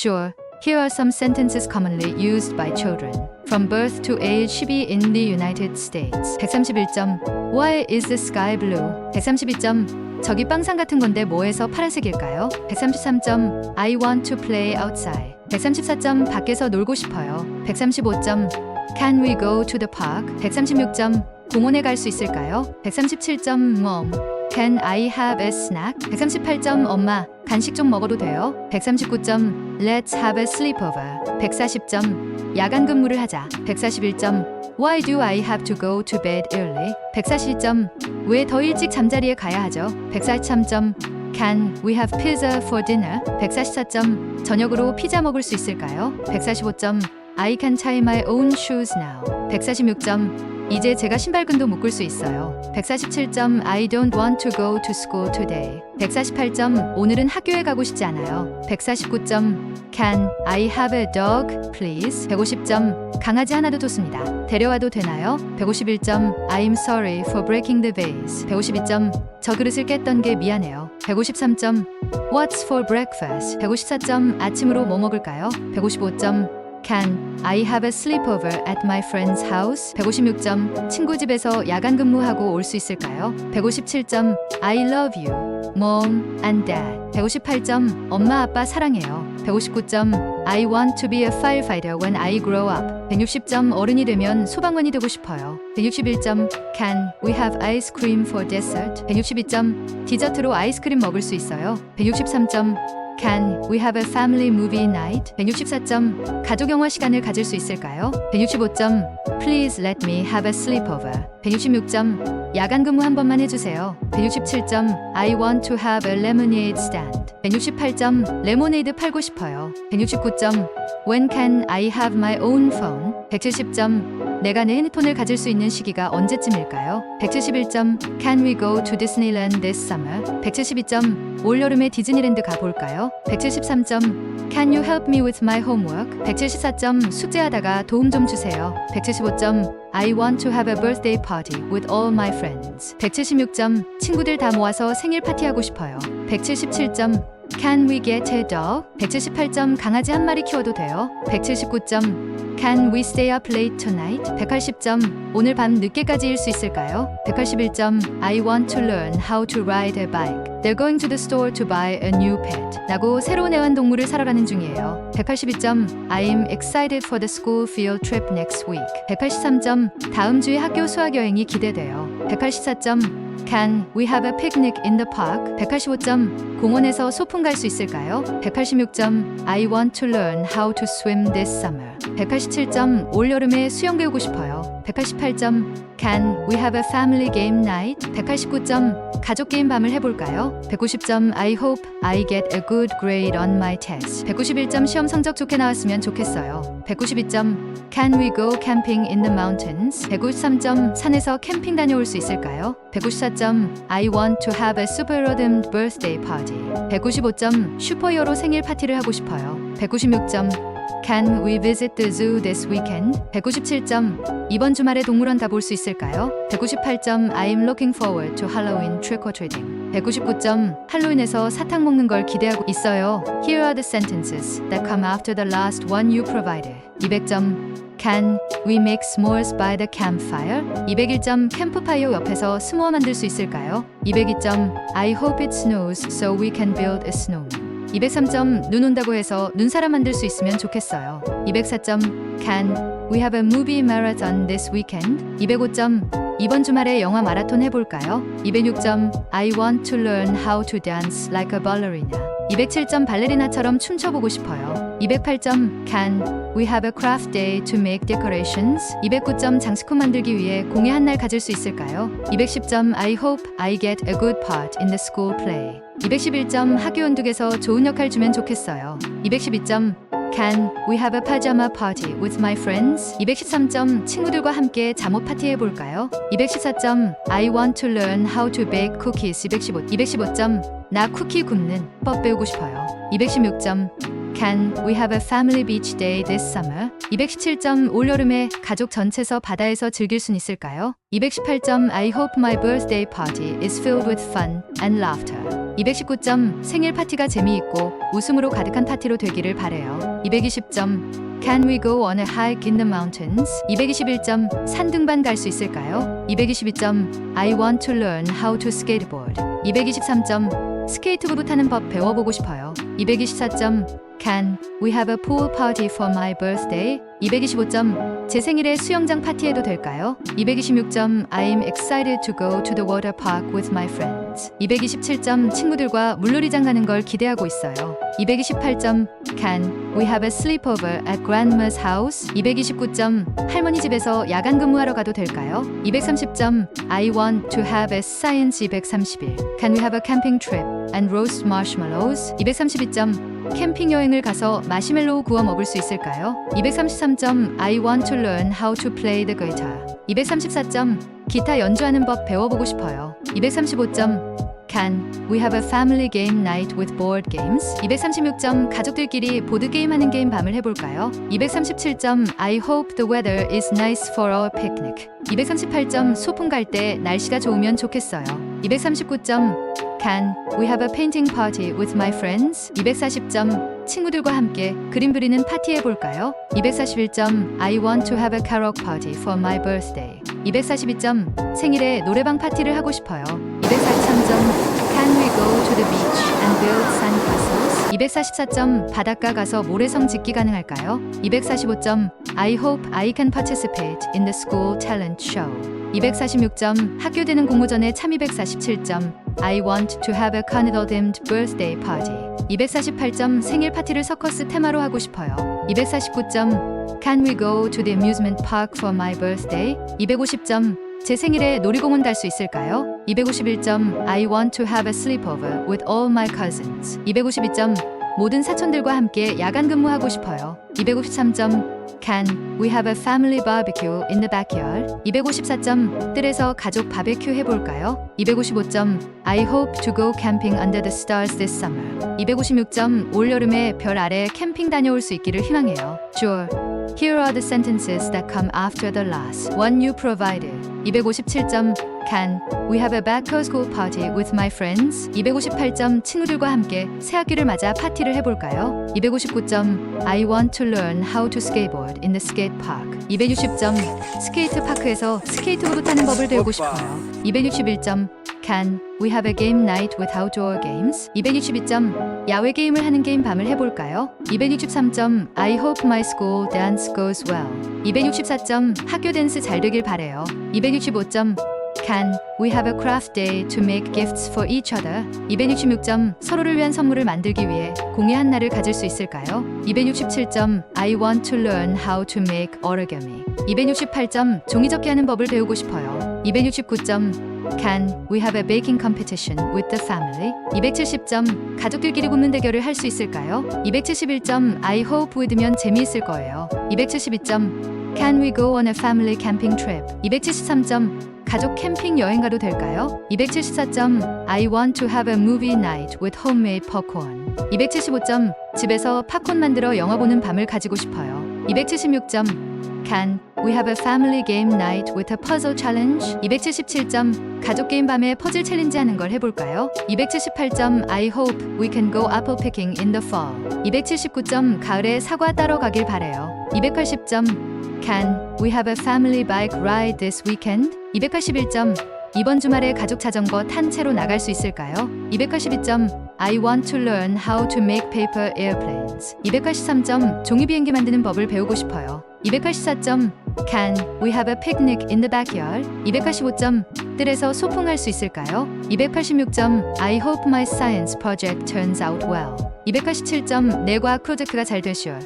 Sure. Here are some sentences commonly used by children. From birth to age 12 in the United States. 131점. Why is the sky blue? 132점. 저기 빵상 같은 건데 뭐해서 파란색일까요? 133점. I want to play outside. 134점. 밖에서 놀고 싶어요. 135점. Can we go to the park? 136점. 공원에 갈 수 있을까요? 137점. Mom. Can I have a snack? 138점. 엄마, 간식 좀 먹어도 돼요? 139점. Let's have a sleepover. 140점. 야간 근무를 하자. 141점. Why do I have to go to bed early? 140점. 왜 더 일찍 잠자리에 가야 하죠? 143점. Can we have pizza for dinner? 144점. 저녁으로 피자 먹을 수 있을까요? 145점. I can tie my own shoes now. 146점. 이제 제가 신발끈도 묶을 수 있어요. 147점 I don't want to go to school today. 148점 오늘은 학교에 가고 싶지 않아요. 149점 Can I have a dog, please? 150점 강아지 하나도 좋습니다. 데려와도 되나요? 151점 I'm sorry for breaking the vase. 152점 저 그릇을 깼던 게 미안해요. 153점 What's for breakfast? 154점 아침으로 뭐 먹을까요? 155점 Can I have a sleepover at my friend's house? 156점 친구 집에서 야간 근무하고 올 수 있을까요? 157점 I love you, mom and dad. 158점 엄마 아빠 사랑해요. 159점 I want to be a firefighter when I grow up. 160점 어른이 되면 소방관이 되고 싶어요. 161점 Can we have ice cream for dessert? 162점 디저트로 아이스크림 먹을 수 있어요. 163점 Can we have a family movie night? 164점 가족 영화 시간을 가질 수 있을까요? 165점 Please let me have a sleepover. 166점 야간 근무 한 번만 해주세요. 167점 I want to have a lemonade stand. 168점 레모네이드 팔고 싶어요. 169점 When can I have my own phone? 170점 내가 내 핸드폰을 가질 수 있는 시기가 언제쯤일까요? 171점 Can we go to Disneyland this summer? 172점 올 여름에 디즈니랜드 가볼까요? 173점 Can you help me with my homework? 174점 숙제하다가 도움 좀 주세요. 175점 I want to have a birthday party with all my friends. 176점 친구들 다 모아서 생일 파티하고 싶어요. 177점 Can we get a dog? 178점 강아지 한 마리 키워도 돼요. 179점 Can we stay up late tonight? 180점 오늘 밤 늦게까지 일 수 있을까요? 181점 I want to learn how to ride a bike. They're going to the store to buy a new pet. 나고 새로운 애완동물을 사러 가는 중이에요. 182점 I'm excited for the school field trip next week. 183점 다음 주에 학교 수학 여행이 기대돼요. 184점 Can we have a picnic in the park? 185점 공원에서 소풍 갈 수 있을까요? 186점 I want to learn how to swim this summer. 187점 올 여름에 수영 배우고 싶어요. 188점 Can we have a family game night? 189점 가족 게임 밤을 해볼까요? 190점 I hope I get a good grade on my test. 191점 시험 성적 좋게 나왔으면 좋겠어요. 192점 Can we go camping in the mountains? 193점 산에서 캠핑 다녀올 수 있을까요? 194점 I want to have a super redeemed birthday party. 195점 슈퍼히어로 생일 파티를 하고 싶어요. 196점 Can we visit the zoo this weekend? 197점 이번 주말에 동물원 가볼 수 있을까요? 198점 I'm looking forward to Halloween trick or treating. 199점 할로윈에서 사탕 먹는 걸 기대하고 있어요. Here are the sentences that come after the last one you provided. 200점 Can we make s'mores by the campfire? 201점 캠프파이어 옆에서 스모어 만들 수 있을까요? 202점 I hope it snows so we can build a snowman. 203점 눈 온다고 해서 눈사람 만들 수 있으면 좋겠어요. 204점 Can we have a movie marathon this weekend? 205점 이번 주말에 영화 마라톤 해볼까요? 206점 I want to learn how to dance like a ballerina. 207점 발레리나처럼 춤춰보고 싶어요. 208점 Can we have a craft day to make decorations? 209점 장식품 만들기 위해 공예 한날 가질 수 있을까요? 210점 I hope I get a good part in the school play. 211점 학교 연극에서 좋은 역할 주면 좋겠어요. 212점 Can we have a pajama party with my friends? 213점 친구들과 함께 잠옷 파티 해볼까요? 214점 I want to learn how to bake cookies 215 215점 나 쿠키 굽는 법 배우고 싶어요. 216점 Can we have a family beach day this summer? 217점 올여름에 가족 전체서 바다에서 즐길 순 있을까요? 218점 I hope my birthday party is filled with fun and laughter. 219점 생일 파티가 재미있고 웃음으로 가득한 파티로 되기를 바래요. 220점 Can we go on a hike in the mountains? 221점 산등반 갈 수 있을까요? 222점 I want to learn how to skateboard. 223점 스케이트보드 타는 법 배워보고 싶어요. 224점 Can we have a pool party for my birthday? 225점 제 생일에 수영장 파티해도 될까요? 226점 I'm excited to go to the water park with my friends. 227점 친구들과 물놀이장 가는 걸 기대하고 있어요. 228점 Can we have a sleepover at grandma's house? 229점 할머니 집에서 야간 근무하러 가도 될까요? 230점 I want to have a science 231 Can we have a camping trip and roast marshmallows? 232점 캠핑 여행을 가서 마시멜로우 구워 먹을 수 있을까요? 233점 I want to learn how to play the guitar. 234점 기타 연주하는 법 배워보고 싶어요. 235점 Can we have a family game night with board games? 236점 가족들끼리 보드 게임 하는 게임 밤을 해볼까요? 237점 I hope the weather is nice for our picnic. 238점 소풍 갈 때 날씨가 좋으면 좋겠어요. 239점 Can we have a painting party with my friends? 240점 친구들과 함께 그림 그리는 파티 해볼까요? 241점 I want to have a karaoke party for my birthday. 242점 생일에 노래방 파티를 하고 싶어요. 243점 Can we go to the beach and build sandcastles? 244점 바닷가 가서 모래성 짓기 가능할까요? 245점 I hope I can participate in the school talent show. 246점 학교 되는 공모전에 참 247점 I want to have a carnival themed birthday party. 248점 생일 파티를 서커스 테마로 하고 싶어요. 249점 Can we go to the amusement park for my birthday? 250점 제 생일에 놀이공원 갈 수 있을까요? 251점 I want to have a sleepover with all my cousins. 252점 모든 사촌들과 함께 야간 근무하고 싶어요. 253점 Can we have a family barbecue in the backyard? 254점 뜰에서 가족 바베큐 해볼까요? 255점 I hope to go camping under the stars this summer. 256점 올 여름에 별 아래 캠핑 다녀올 수 있기를 희망해요. Sure. Here are the sentences that come after the last one you provided. 257점 Can we have a back to school party with my friends? 258점 친구들과 함께 새 학기를 맞아 파티를 해볼까요? 259점 I want to learn how to skateboard in the skate park. 260점 스케이트 파크에서 스케이트보드 타는 법을 배우고 싶어요. 261점 Can we have a game night with outdoor games? 262점 야외 게임을 하는 게임 밤을 해볼까요? 263점 I hope my school dance goes well. 264점 학교 댄스 잘 되길 바래요. 265점 Can we have a craft day to make gifts for each other? 266점 서로를 위한 선물을 만들기 위해 공예한 날을 가질 수 있을까요? 267점 I want to learn how to make origami. 268점 종이 접기 하는 법을 배우고 싶어요. 269점 Can we have a baking competition with the family? 270점 가족들끼리 굽는 대결을 할 수 있을까요? 271점 I hope we드면 재미있을 거예요. 272점 Can we go on a family camping trip? 273점 가족 캠핑 여행 가도 될까요? 274점 I want to have a movie night with homemade popcorn. 275점 집에서 팝콘 만들어 영화 보는 밤을 가지고 싶어요. 276점 Can we have a family game night with a puzzle challenge? 277점 가족 게임 밤에 퍼즐 챌린지 하는 걸 해볼까요? 278점 I hope we can go apple picking in the fall. 279점 가을에 사과 따러 가길 바래요. 280점 Can we have a family bike ride this weekend? 281점 이번 주말에 가족 자전거 탄 채로 나갈 수 있을까요? 282점 I want to learn how to make paper airplanes. 283점 종이 비행기 만드는 법을 배우고 싶어요. 284점 Can we have a picnic in the backyard? 285점 뜰에서 소풍할 수 있을까요? 286점 I hope my science project turns out well. 287점 내 과학 프로젝트가 잘 되시오.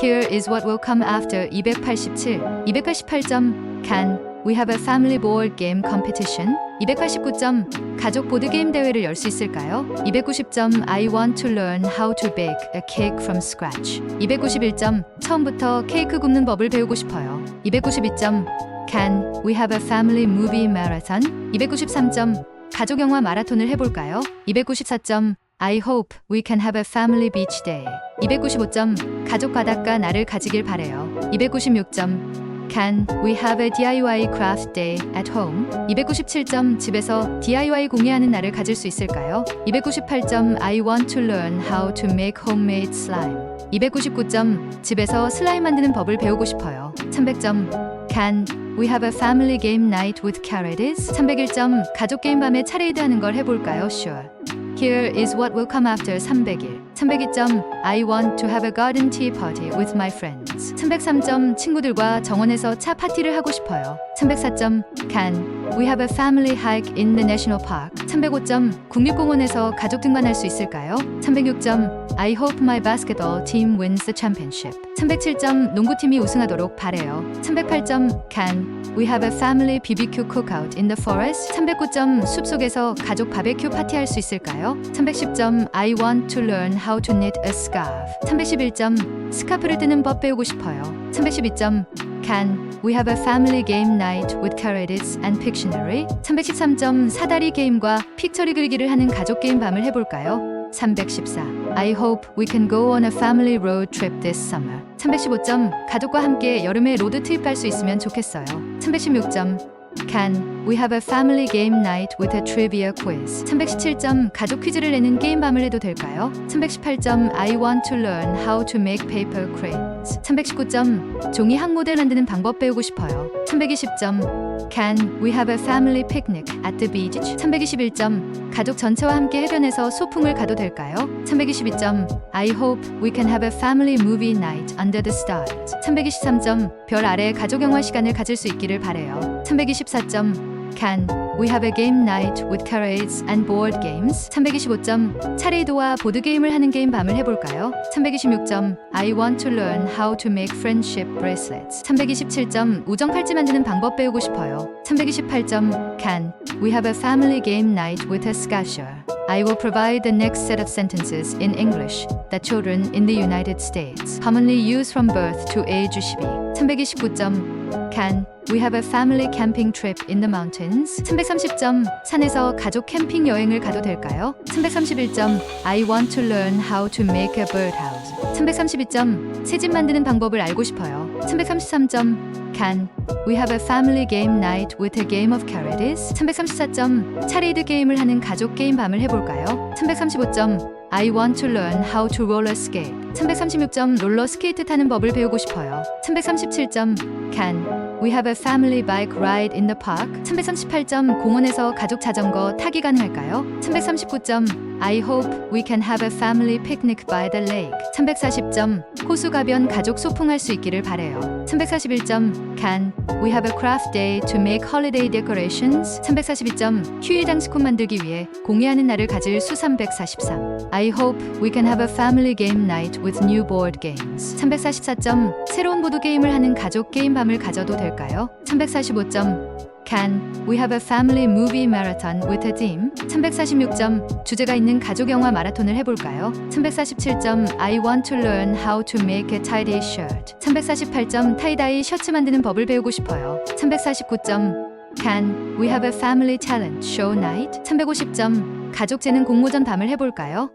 Here is what will come after 287. 288점 Can we have a family board game competition? 289점 가족 보드 게임 대회를 열 수 있을까요? 290점 I want to learn how to bake a cake from scratch. 291점 처음부터 케이크 굽는 법을 배우고 싶어요. 292점 Can we have a family movie marathon? 293점 가족 영화 마라톤을 해볼까요? 294점 I hope we can have a family beach day. 295점 가족 바닷가 날을 가지길 바래요. 296점 Can we have a DIY craft day at home? 297점 집에서 DIY 공예하는 날을 가질 수 있을까요? 298점 I want to learn how to make homemade slime. 299점 집에서 슬라임 만드는 법을 배우고 싶어요. 300점 Can we have a family game night with carrots? 301점 가족 게임 밤에 차레이드 하는 걸 해볼까요? Sure. Here is what will come after 301. 302점 I want to have a garden tea party with my friends. 303점 친구들과 정원에서 차 파티를 하고 싶어요. 304점 Can we have a family hike in the national park? 305점 국립공원에서 가족 등반할 수 있을까요? 306점 I hope my basketball team wins the championship. 307점 농구팀이 우승하도록 바래요. 308점 Can we have a family BBQ cookout in the forest? 309점 숲속에서 가족 바베큐 파티할 수 있을까요? 310점 I want to learn how to knit a scarf. 311점 스카프를 뜨는 법 배우고 싶어요. 312점 Can we have a family game night with carrots and Pictionary? 313점 사다리 게임과 픽처리 글기를 하는 가족 게임 밤을 해볼까요? 314 I hope we can go on a family road trip this summer. 315점 가족과 함께 여름에 로드 트립 할 수 있으면 좋겠어요. 316점 Can we have a family game night with a trivia quiz? 317점 가족 퀴즈를 내는 게임 밤을 해도 될까요? 318점 I want to learn how to make paper cranes. 319점 종이 항모델 만드는 방법 배우고 싶어요. 320점 Can we have a family picnic at the beach? 321점 가족 전체와 함께 해변에서 소풍을 가도 될까요? 322점 I hope we can have a family movie night under the stars. 323점 별 아래 가족 영화 시간을 가질 수 있기를 바래요. 324점 Can we have a game night with carrots and board games? 325점 차레이도와 보드 게임을 하는 게임 밤을 해볼까요? 326점 I want to learn how to make friendship bracelets. 327점 우정 팔찌 만드는 방법 배우고 싶어요. 328점 Can we have a family game night with a scasher? I will provide the next set of sentences in English that children in the United States commonly use from birth to age 12. 329점 Can we have a family camping trip in the mountains? 330점 산에서 가족 캠핑 여행을 가도 될까요? 331점 I want to learn how to make a birdhouse. 332점 새집 만드는 방법을 알고 싶어요. 333점 Can we have a family game night with a game of carrots? 334점 차레이드 게임을 하는 가족 게임 밤을 해볼까요? 335점 I want to learn how to roller skate. 336점 롤러 스케이트 타는 법을 배우고 싶어요. 337점 Can we have a family bike ride in the park? 338점 공원에서 가족 자전거 타기 가능할까요? 339점 I hope we can have a family picnic by the lake. 340점 호수 가변 가족 소풍할 수 있기를 바래요. 341점 Can we have a craft day to make holiday decorations? 342점 휴일 장식품 만들기 위해 공예하는 날을 가질 수 343. I hope we can have a family game night with new board games. 344점 새로운 보드 게임을 하는 가족 게임 밤을 가져도 될까요? 345점 Can we have a family movie marathon with a team? 346점 주제가 있는 가족 영화 마라톤을 해볼까요? 347점 I want to learn how to make a tidy shirt. 348점 타이다이 셔츠 만드는 법을 배우고 싶어요. 349점 Can we have a family talent show night? 350점 가족 재능 공모전 밤을 해볼까요?